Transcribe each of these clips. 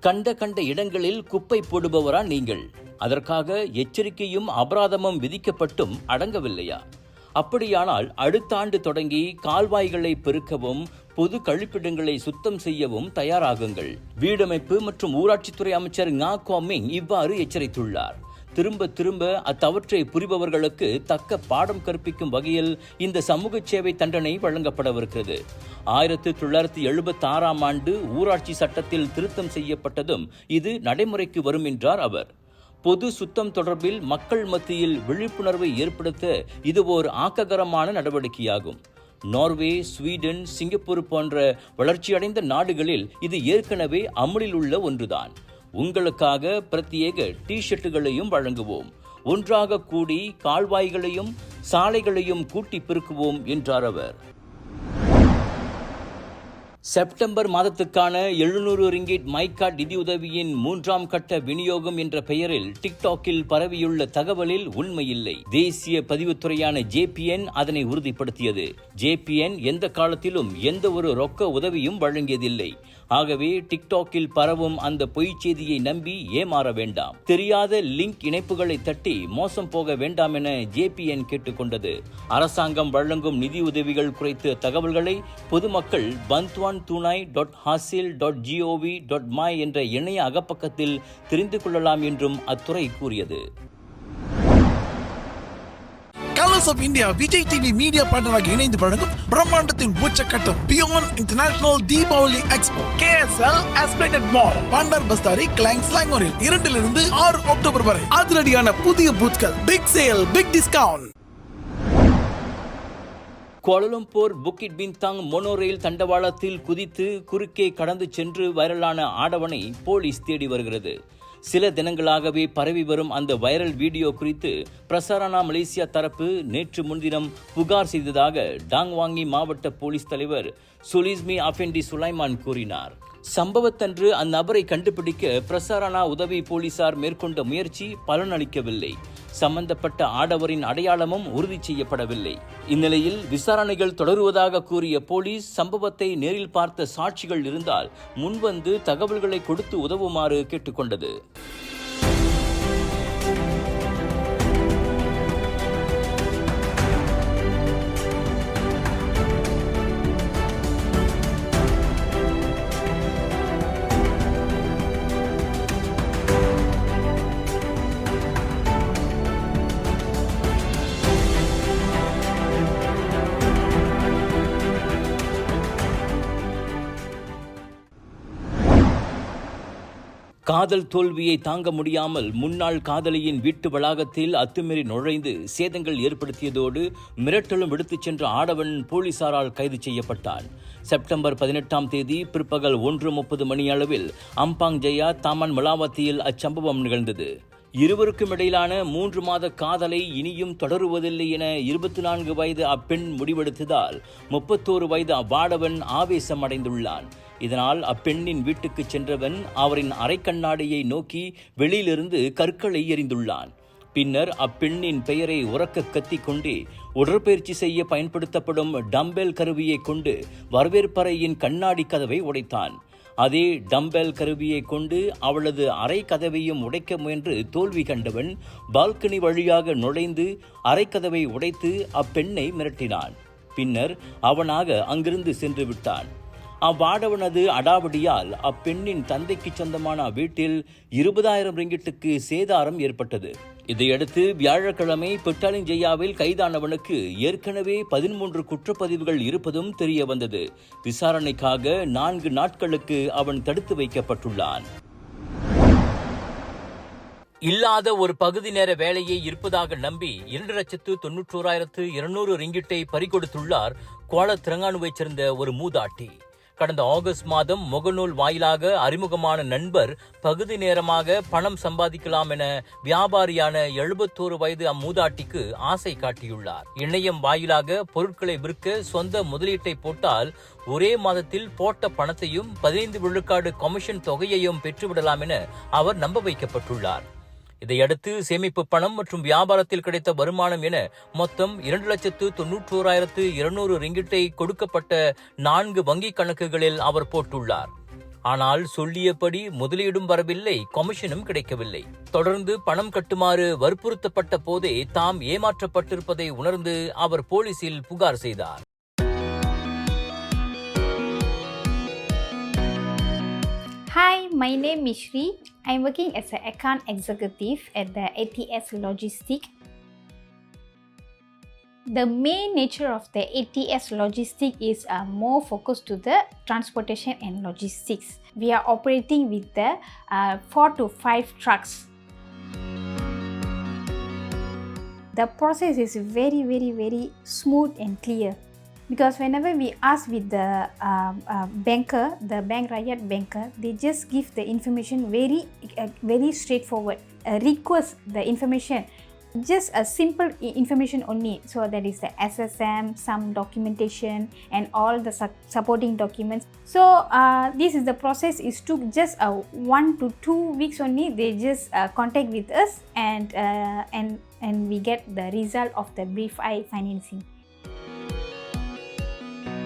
கண்ட கண்ட இடங்களில் குப்பை போடுபவரா நீங்கள். அதற்காக எச்சரிக்கையும் அபராதமும் விதிக்கப்பட்டும் அடங்கவில்லையா? அப்படியானால் அடுத்த ஆண்டு தொடங்கி கால்வாய்களை பெருக்கவும் பொது கழிப்பிடங்களை சுத்தம் செய்யவும் தயாராகுங்கள். வீடமைப்பு மற்றும் ஊராட்சித்துறை அமைச்சர் ngா கோமிங் இவ்வாறு எச்சரித்துள்ளார். திரும்ப திரும்ப அத்தவற்றை புரிபவர்களுக்கு தக்க பாடம் கற்பிக்கும் வகையில் இந்த சமூக சேவை தண்டனை வழங்கப்படவிருக்கிறது. ஆயிரத்தி தொள்ளாயிரத்தி எழுபத்தி ஆறாம் ஆண்டு ஊராட்சி சட்டத்தில் திருத்தம் செய்யப்பட்டதும் இது நடைமுறைக்கு வரும் என்றார் அவர். பொது சுத்தம் தொடர்பில் மக்கள் மத்தியில் விழிப்புணர்வை ஏற்படுத்த இது ஓர் ஆக்ககரமான நடவடிக்கையாகும். நார்வே ஸ்வீடன் சிங்கப்பூர் போன்ற வளர்ச்சியடைந்த நாடுகளில் இது ஏற்கனவே அமலில் உள்ள ஒன்றுதான். உங்களுக்காக பிரத்யேக டிஷர்ட்டுகளையும் வழங்குவோம். ஒன்றாக கூடி கால்வாய்களையும் சாலைகளையும் கூட்டி பெருக்குவோம் என்றார் அவர். செப்டம்பர் மாதத்துக்கான எழுநூறு ரிங்கிட் மைக்கா நிதியுதவியின் மூன்றாம் கட்ட விநியோகம் என்ற பெயரில் டிக்டாக்கில் பரவியுள்ள தகவலில் உண்மையில்லை. தேசிய பதிவுத்துறையான ஜேபிஎன் அதனை உறுதிப்படுத்தியது. ஜேபிஎன் எந்த காலத்திலும் எந்த ஒரு ரொக்க உதவியும் வழங்கியதில்லை. ஆகவே டிக்டாக்கில் பரவும் அந்த பொய்ச் செய்தியை நம்பி ஏமாற வேண்டாம். தெரியாத லிங்க் இணைப்புகளை தட்டி மோசம் போக வேண்டாம் என ஜேபிஎன் கேட்டுக்கொண்டது. அரசாங்கம் வழங்கும் நிதியுதவிகள் குறித்த தகவல்களை பொதுமக்கள் பந்த்வான் துணாய் dot hasil dot GOV dot my என்ற இணைய அகப்பக்கத்தில் தெரிந்து கொள்ளலாம் என்றும் அத்துறை கூறியது. Voice of India Vijay TV media பார்ட்னராக இணைந்து வழங்கும் பிரம்மாண்டத்தின் உச்சக்கட்டம் beyond international Deepavali expo KSL Esplanade mall Bandar Bestari Klang ஸ்லாங்கோரில் இரண்டிலிருந்து ஆறு அக்டோபர் வரை அதிரடியான புதிய பூத்கள் big sale big discount Kuala Lumpur Bukit Bintang monorail தண்டவாளத்தில் குதித்து குறுக்கே கடந்து சென்று வைரலான ஆடவனை போலீஸ் தேடி வருகிறது. சில தினங்களாகவே பரவி வரும் அந்த வைரல் வீடியோ குறித்து பிரசாரணா மலேசியா தரப்பு நேற்று முன்தினம் புகார் செய்ததாக டாங்வாங்கி மாவட்ட போலீஸ் தலைவர் சுலிஸ்மி அஃபெண்டி சுலைமான் கூறினார். சம்பவத்தன்று அந்நபரை கண்டுபிடிக்க பிரசாரணா உதவி போலீசார் மேற்கொண்ட முயற்சி பலனளிக்கவில்லை. சம்பந்தப்பட்ட ஆடவரின் அடையாளமும் உறுதி செய்யப்படவில்லை. இந்நிலையில் விசாரணைகள் தொடருவதாக கூறிய போலீஸ் சம்பவத்தை நேரில் பார்த்த சாட்சிகள் இருந்தால் முன்வந்து தகவல்களை கொடுத்து உதவுமாறு கேட்டுக்கொண்டது. காதல் தோல்வியை தாங்க முடியாமல் முன்னாள் காதலியின் வீட்டு வளாகத்தில் அத்துமீறி நுழைந்து சேதங்கள் ஏற்படுத்தியதோடு மிரட்டலும் எடுத்துச் சென்ற ஆடவன் போலீசாரால் கைது செய்யப்பட்டான். செப்டம்பர் பதினெட்டாம் தேதி பிற்பகல் ஒன்று முப்பது மணி அளவில் அம்பாங் ஜெயா தாமன் மலாவத்தியில் அச்சம்பவம் நிகழ்ந்தது. இருவருக்கும் இடையிலான மூன்று மாத காதலை இனியும் தொடருவதில்லை என இருபத்தி நான்கு வயது அப்பெண் முடிவெடுத்ததால் முப்பத்தோரு வயது அவ்வாடவன் ஆவேசம் அடைந்துள்ளான் இதனால் அப்பெண்ணின் வீட்டுக்கு சென்றவன் அவரின் அரைக்கண்ணாடியை நோக்கி வெளியிலிருந்து கற்களை எறிந்துள்ளான். பின்னர் அப்பெண்ணின் பெயரை உறக்க கத்திக்கொண்டே உடற்பயிற்சி செய்ய பயன்படுத்தப்படும் டம்பெல் கருவியை கொண்டு வரவேற்பறையின் கண்ணாடி கதவை உடைத்தான். அதே டம்பெல் கருவியை கொண்டு அவளது அறை கதவையும் உடைக்க முயன்று தோல்வி கண்டவன் பால்கனி வழியாக நுழைந்து அறைக்கதவை உடைத்து அப்பெண்ணை மிரட்டினான். பின்னர் அவனாக அங்கிருந்து சென்று விட்டான். அவ்வாடவனது அடாவடியால் அப்பெண்ணின் தந்தைக்கு சொந்தமான வீட்டில் இருபதாயிரம் ரிங்கிட்டுக்கு சேதாரம் ஏற்பட்டது. இதையடுத்து வியாழக்கிழமை பெட்டாலிங் ஜெயாவில் கைதானவனுக்கு ஏற்கனவே பதிமூன்று குற்றப்பதிவுகள் இருப்பதும் தெரிய வந்தது விசாரணைக்காக நான்கு நாட்களுக்கு அவன் தடுத்து வைக்கப்பட்டுள்ளான். இல்லாத ஒரு பகுதி நேர வேலையை இருப்பதாக நம்பி இரண்டு லட்சத்து தொன்னூற்றோராயிரத்து இருநூறு ரிங்கிட்டை பறிகொடுத்துள்ளார் கோல திரங்கானுவைச் சேர்ந்த ஒரு மூதாட்டி. கடந்த ஆகஸ்ட் மாதம் முகநூல் வாயிலாக அறிமுகமான நண்பர் பகுதி நேரமாக பணம் சம்பாதிக்கலாம் என வியாபாரியான எழுபத்தோரு வயது அம்மூதாட்டிக்கு ஆசை காட்டியுள்ளார். இணையம் வாயிலாக பொருட்களை விற்க சொந்த முதலீட்டை போட்டால் ஒரே மாதத்தில் போட்ட பணத்தையும் பதினைந்து விழுக்காடு கமிஷன் தொகையையும் பெற்றுவிடலாம் என அவர் நம்ப வைக்கப்பட்டுள்ளார். இதையடுத்து சேமிப்பு பணம் மற்றும் வியாபாரத்தில் கிடைத்த வருமானம் என மொத்தம் இரண்டு லட்சத்து தொன்னூற்றோராயிரத்து இருநூறு ரிங்கிட்டை கொடுக்கப்பட்ட நான்கு வங்கிக் கணக்குகளில் அவர் போட்டுள்ளார். ஆனால் சொல்லியபடி முதலீடும் வரவில்லை கமிஷனும் கிடைக்கவில்லை. தொடர்ந்து பணம் கட்டுமாறு வற்புறுத்தப்பட்ட போதே தாம் ஏமாற்றப்பட்டிருப்பதை உணர்ந்து அவர் போலீசில் புகார் செய்தார். Hi, my name is Shri. I'm working as an account executive at the ATS Logistic. The main nature of the ATS Logistic is uh, more focused to the transportation and logistics. We are operating with the uh, four to five trucks. The process is very, very, very smooth and clear because whenever we ask with the uh, uh, banker the bank riot banker they just give the information very uh, very straightforward uh, request the information. Just a simple information only. So that is the ssm some documentation and all the su- supporting documents. So uh, this is the process. Is took just uh, one to two weeks only. They just uh, contact with us and uh, and and we get the result of the brief i financing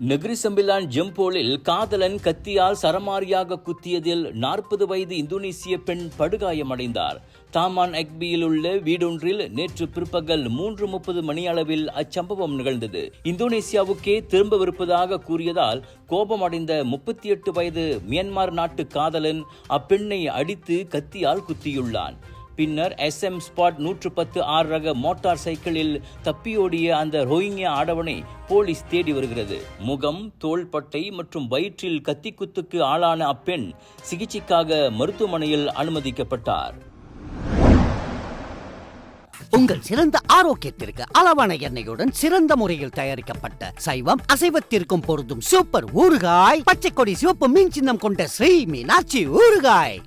Negeri Sembilan ஜெம்போலில் காதலன் கத்தியால் சரமாரியாக குத்தியதில் நாற்பது வயது இந்தோனேசிய பெண் படுகாயமடைந்தார். Taman எக்பியில் உள்ள வீடொன்றில் நேற்று பிற்பகல் மூன்று முப்பது மணியளவில் அச்சம்பவம் நிகழ்ந்தது. இந்தோனேசியாவுக்கே திரும்பவிருப்பதாக கூறியதால் கோபமடைந்த முப்பத்தி எட்டு வயது மியான்மர் நாட்டு காதலன் அப்பெண்ணை அடித்து கத்தியால் குத்தியுள்ளான். பின்னர் எஸ்எம் ஸ்பாட் நூற்று பத்து ஆறு ரக மோட்டார் சைக்கிளில் தப்பியோடிய அந்த ரோஹிங்கியா ஆடவனை போலீஸ் தேடி வருகிறது. முகம் தோள்பட்டை மற்றும் வயிற்றில் கத்திக்குத்துக்கு ஆளான அப்பெண் சிகிச்சைக்காக மருத்துவமனையில் அனுமதிக்கப்பட்டார். உங்கள் சிறந்த ஆரோக்கியத்திற்கு அளவான எண்ணெயுடன் சிறந்த முறையில் தயாரிக்கப்பட்ட சைவம் அசைவத்திற்கும் பொருந்தும் சூப்பர் ஊறுகாய் பச்சை கொடி சிவப்பு மீன் சின்னம் கொண்ட ஸ்ரீ மீனாட்சி ஊறுகாய்.